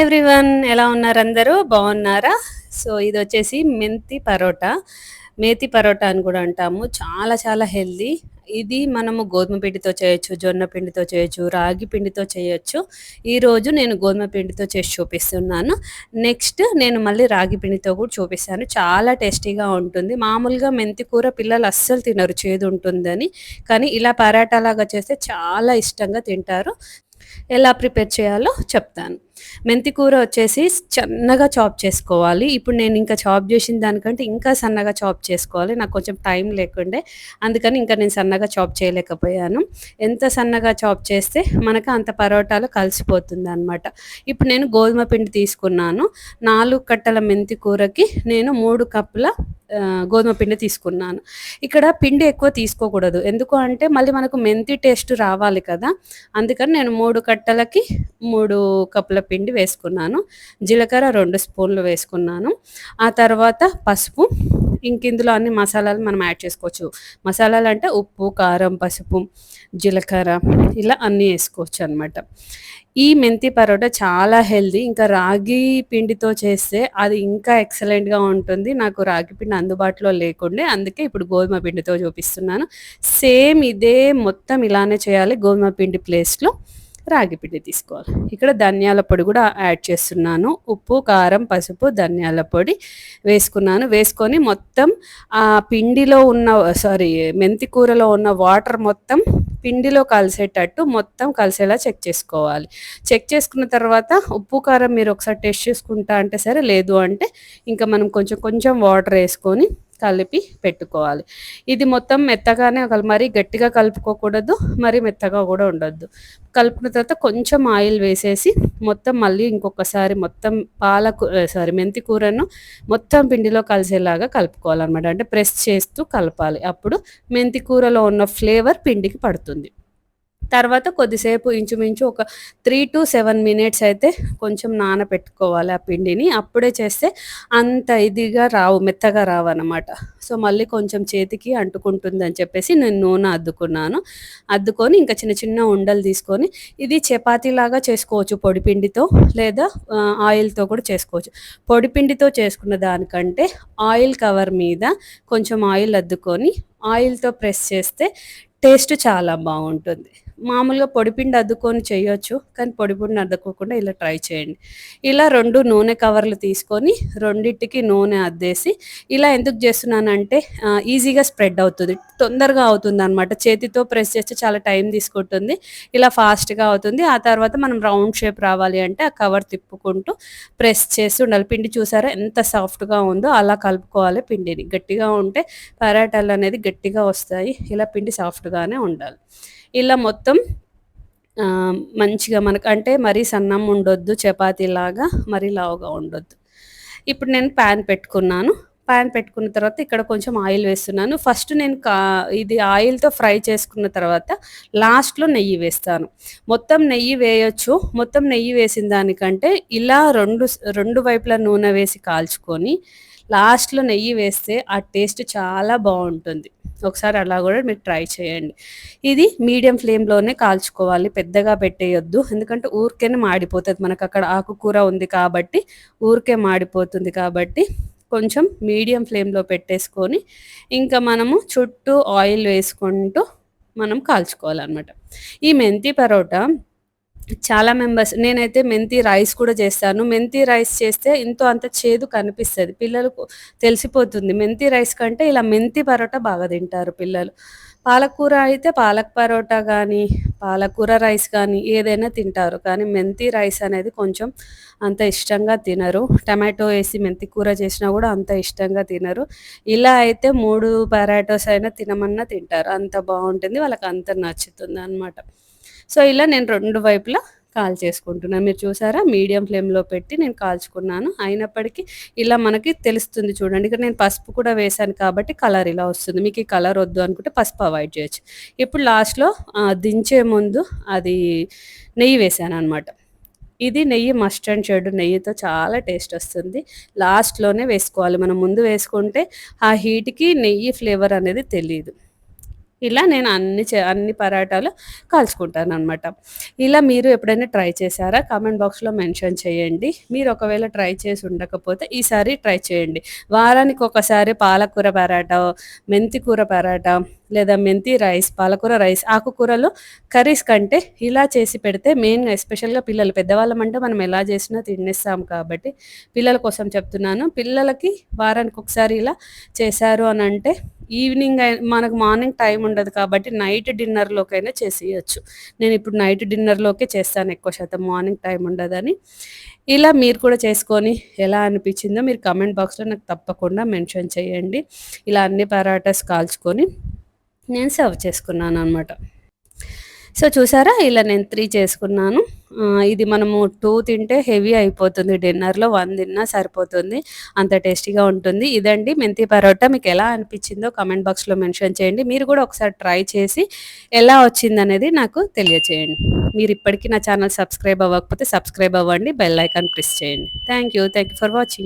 Everyone ఎలా ఉన్నారు అందరూ? బాగున్నారా? సో ఇది వచ్చేసి మెంతి పరోటా. మేతి పరోటా అని కూడా అంటాము. చాలా చాలా హెల్దీ. ఇది మనము గోధుమ పిండితో చేయొచ్చు జొన్న పిండితో చేయొచ్చు రాగి పిండితో చేయొచ్చు. ఈరోజు నేను గోధుమ పిండితో చేసి చూపిస్తున్నాను. నెక్స్ట్ నేను మళ్ళీ రాగి పిండితో కూడా చూపిస్తాను. చాలా టేస్టీగా ఉంటుంది. మామూలుగా మెంతి కూర పిల్లలు అస్సలు తినరు చేదు ఉంటుందని. కానీ ఇలా పరాటాలాగా చేస్తే చాలా ఇష్టంగా తింటారు. ఎలా ప్రిపేర్ చేయాలో చెప్తాను. మెంతి కూర వచ్చేసి సన్నగా చాప్ చేసుకోవాలి. ఇప్పుడు నేను ఇంకా చాప్ చేసిన దానికంటే ఇంకా సన్నగా చాప్ చేసుకోవాలి. నాకు కొంచెం టైం లేకుండే అందుకని ఇంకా నేను సన్నగా చాప్ చేయలేకపోయాను. ఎంత సన్నగా చాప్ చేస్తే మనకు అంత పరోటాలు కలిసిపోతుంది అనమాట ఇప్పుడు నేను గోధుమ పిండి తీసుకున్నాను. నాలుగు కట్టల మెంతి కూరకి నేను మూడు కప్పుల గోధుమ పిండి తీసుకున్నాను. ఇక్కడ పిండి ఎక్కువ తీసుకోకూడదు. ఎందుకు అంటే మళ్ళీ మనకు మెంతి టేస్ట్ రావాలి కదా. అందుకని నేను మూడు కట్టలకి మూడు కప్పుల పిండి వేసుకున్నాను. జీలకర్ర రెండు స్పూన్లు వేసుకున్నాను. ఆ తర్వాత పసుపు ఇంక ఇందులో అన్ని మసాలాలు మనం యాడ్ చేసుకోవచ్చు. మసాలాలు అంటే ఉప్పు కారం పసుపు జీలకర్ర ఇలా అన్నీ వేసుకోవచ్చు అనమాట ఈ మెంతి పరోటా చాలా హెల్దీ ఇంకా రాగి పిండితో చేస్తే అది ఇంకా ఎక్సలెంట్గా ఉంటుంది. నాకు రాగి పిండి అందుబాటులో లేకుండే అందుకే ఇప్పుడు గోధుమ పిండితో చూపిస్తున్నాను. సేమ్ ఇదే మొత్తం ఇలానే చేయాలి గోధుమ పిండి ప్లేస్లో రాగి పిండి తీసుకోవాలి. ఇక్కడ ధనియాల పొడి కూడా యాడ్ చేస్తున్నాను. ఉప్పు కారం పసుపు ధనియాల పొడి వేసుకున్నాను. వేసుకొని మొత్తం ఆ పిండిలో ఉన్న సారీ మెంతి కూరలో ఉన్న వాటర్ మొత్తం పిండిలో కలిసేటట్టు మొత్తం కలిసేలా చెక్ చేసుకోవాలి. చెక్ చేసుకున్న తర్వాత ఉప్పు కారం మీరు ఒకసారి టెస్ట్ చేసుకుంటా అంటే సరే లేదు అంటే ఇంకా మనం కొంచెం కొంచెం వాటర్ వేసుకొని కలిపి పెట్టుకోవాలి. ఇది మొత్తం మెత్తగానే మరీ గట్టిగా కలుపుకోకూడదు మరి మెత్తగా కూడా ఉండొద్దు. కలుపుకున్న తర్వాత కొంచెం ఆయిల్ వేసేసి మొత్తం మళ్ళీ ఇంకొకసారి మొత్తం పాలకు సారీ మెంతి కూరను మొత్తం పిండిలో కలిసేలాగా కలుపుకోవాలన్నమాట. అంటే ప్రెస్ చేస్తూ కలపాలి. అప్పుడు మెంతి కూరలో ఉన్న ఫ్లేవర్ పిండికి పడుతుంది. తర్వాత కొద్దిసేపు ఇంచుమించు ఒక త్రీ టు సెవెన్ మినిట్స్ అయితే కొంచెం నానబెట్టుకోవాలి ఆ పిండిని. అప్పుడే చేస్తే అంత ఇదిగా రావు మెత్తగా రావు అనమాట సో మళ్ళీ కొంచెం చేతికి అంటుకుంటుంది అని చెప్పేసి నేను నూనె అద్దుకున్నాను. అద్దుకొని ఇంకా చిన్న చిన్న ఉండలు తీసుకొని ఇది చపాతీలాగా చేసుకోవచ్చు పొడిపిండితో లేదా ఆయిల్తో కూడా చేసుకోవచ్చు. పొడిపిండితో చేసుకున్న దానికంటే ఆయిల్ కవర్ మీద కొంచెం ఆయిల్ అద్దుకొని ఆయిల్తో ప్రెస్ చేస్తే టేస్ట్ చాలా బాగుంటుంది. మామూలుగా పొడిపిండి అద్దుకొని చేయొచ్చు కానీ పొడిపిండి అద్దుకోకుండా ఇలా ట్రై చేయండి. ఇలా రెండు నూనె కవర్లు తీసుకొని రెండింటికి నూనె అద్దేసి ఇలా ఎందుకు చేస్తున్నానంటే ఈజీగా స్ప్రెడ్ అవుతుంది. తొందరగా అవుతుంది అనమాట చేతితో ప్రెస్ చేస్తే చాలా టైం తీసుకుంటుంది. ఇలా ఫాస్ట్గా అవుతుంది. ఆ తర్వాత మనం రౌండ్ షేప్ రావాలి అంటే ఆ కవర్ తిప్పుకుంటూ ప్రెస్ చేసి ఉండాలి. పిండి చూసారా ఎంత సాఫ్ట్గా ఉందో అలా కలుపుకోవాలి పిండిని. గట్టిగా ఉంటే పరాటాలు అనేది గట్టిగా వస్తాయి. ఇలా పిండి సాఫ్ట్గా ఉన్నట్టుగానే ఉండాలి. ఇలా మొత్తం మంచిగా మనకు అంటే మరీ సన్నం ఉండొద్దు చపాతీలాగా మరీ లావుగా ఉండొద్దు. ఇప్పుడు నేను ప్యాన్ పెట్టుకున్నాను. ప్యాన్ పెట్టుకున్న తర్వాత ఇక్కడ కొంచెం ఆయిల్ వేస్తున్నాను. ఫస్ట్ నేను కా ఇది ఆయిల్తో ఫ్రై చేసుకున్న తర్వాత లాస్ట్లో నెయ్యి వేస్తాను. మొత్తం నెయ్యి వేయొచ్చు. మొత్తం నెయ్యి వేసిన దానికంటే ఇలా రెండు రెండు వైపుల నూనె వేసి కాల్చుకొని లాస్ట్లో నెయ్యి వేస్తే ఆ టేస్ట్ చాలా బాగుంటుంది. ఒకసారి అలా కూడా మీరు ట్రై చేయండి. ఇది మీడియం ఫ్లేమ్లోనే కాల్చుకోవాలి పెద్దగా పెట్టేయొద్దు. ఎందుకంటే ఊరికేనే మాడిపోతుంది. మనకు అక్కడ ఆకుకూర ఉంది కాబట్టి ఊరికే మాడిపోతుంది కాబట్టి కొంచెం మీడియం ఫ్లేమ్లో పెట్టేసుకొని ఇంకా మనము చుట్టూ ఆయిల్ వేసుకుంటూ మనం కాల్చుకోవాలన్నమాట. ఈ మెంతి పరోటా చాలా మెంబర్స్ నేనైతే మెంతి రైస్ కూడా చేస్తాను. మెంతి రైస్ చేస్తే ఇంతో అంత చేదు కనిపిస్తుంది. పిల్లలకు తెలిసిపోతుంది. మెంతి రైస్ కంటే ఇలా మెంతి పరోటా బాగా తింటారు పిల్లలు. పాలకూర అయితే పాలక్ పరోటా కానీ పాలకూర రైస్ కానీ ఏదైనా తింటారు. కానీ మెంతి రైస్ అనేది కొంచెం అంత ఇష్టంగా తినరు. టమాటో వేసి మెంతి కూర చేసినా కూడా అంత ఇష్టంగా తినరు. ఇలా అయితే మూడు పరాటోస్ అయినా తినమన్నా తింటారు. అంత బాగుంటుంది. వాళ్ళకి అంత నచ్చుతుంది అనమాట సో ఇలా నేను రెండు వైపులా కాల్ చేసుకుంటున్నాను మీరు చూసారా? మీడియం ఫ్లేమ్లో పెట్టి నేను కాల్చుకున్నాను. అయినప్పటికీ ఇలా మనకి తెలుస్తుంది చూడండి. ఇక్కడ నేను పసుపు కూడా వేశాను కాబట్టి కలర్ ఇలా వస్తుంది. మీకు ఈ కలర్ వద్దు అనుకుంటే పసుపు అవాయిడ్ చేయొచ్చు. ఇప్పుడు లాస్ట్లో దించే ముందు అది నెయ్యి వేసాను అనమాట ఇది నెయ్యి మస్టర్డ్ షెడ్. నెయ్యితో చాలా టేస్ట్ వస్తుంది. లాస్ట్లోనే వేసుకోవాలి. మనం ముందు వేసుకుంటే ఆ హీట్కి నెయ్యి ఫ్లేవర్ అనేది తెలియదు ఇలా నేను అన్ని చే అన్ని పరాటాలు కాల్చుకుంటాను అనమాట ఇలా మీరు ఎప్పుడైనా ట్రై చేశారా? కామెంట్ బాక్స్లో మెన్షన్ చేయండి. మీరు ఒకవేళ ట్రై చేసి ఉండకపోతే ఈసారి ట్రై చేయండి. వారానికి ఒకసారి పాలకూర పరాటా మెంతికూర పరాటా లేదా మెంతి రైస్ పాలకూర రైస్ ఆకుకూరలు కర్రీస్ కంటే ఇలా చేసి పెడితే మెయిన్గా ఎస్పెషల్గా పిల్లలు పెద్దవాళ్ళం అంటే మనం ఎలా చేసినా తినేస్తాం కాబట్టి పిల్లల కోసం చెప్తున్నాను. పిల్లలకి వారానికి ఒకసారి ఇలా చేశారు అని అంటే ఈవినింగ్ మనకు మార్నింగ్ టైం ఉండదు కాబట్టి నైట్ డిన్నర్లోకైనా చేసేయచ్చు. నేను ఇప్పుడు నైట్ డిన్నర్లోకే చేస్తాను ఎక్కువ శాతం మార్నింగ్ టైం ఉండదని. ఇలా మీరు కూడా చేసుకొని ఎలా అనిపించిందో మీరు కమెంట్ బాక్స్లో నాకు తప్పకుండా మెన్షన్ చేయండి. ఇలా అన్ని పరాటాస్ కాల్చుకొని నేను సర్వ్ చేసుకున్నాను అనమాట సో చూసారా ఇలా నేను త్రీ చేసుకున్నాను. ఇది మనము టూ తింటే హెవీ అయిపోతుంది. డిన్నర్లో వన్ తిన్నా సరిపోతుంది. అంత టేస్టీగా ఉంటుంది. ఇదండి మెంతి పరోటా. మీకు ఎలా అనిపించిందో కమెంట్ బాక్స్లో మెన్షన్ చేయండి. మీరు కూడా ఒకసారి ట్రై చేసి ఎలా వచ్చిందనేది నాకు తెలియచేయండి. మీరు ఇప్పటికీ నా ఛానల్ సబ్స్క్రైబ్ అవ్వకపోతే సబ్స్క్రైబ్ అవ్వండి. బెల్ ఐకాన్ ప్రెస్ చేయండి. Thank you thank you for watching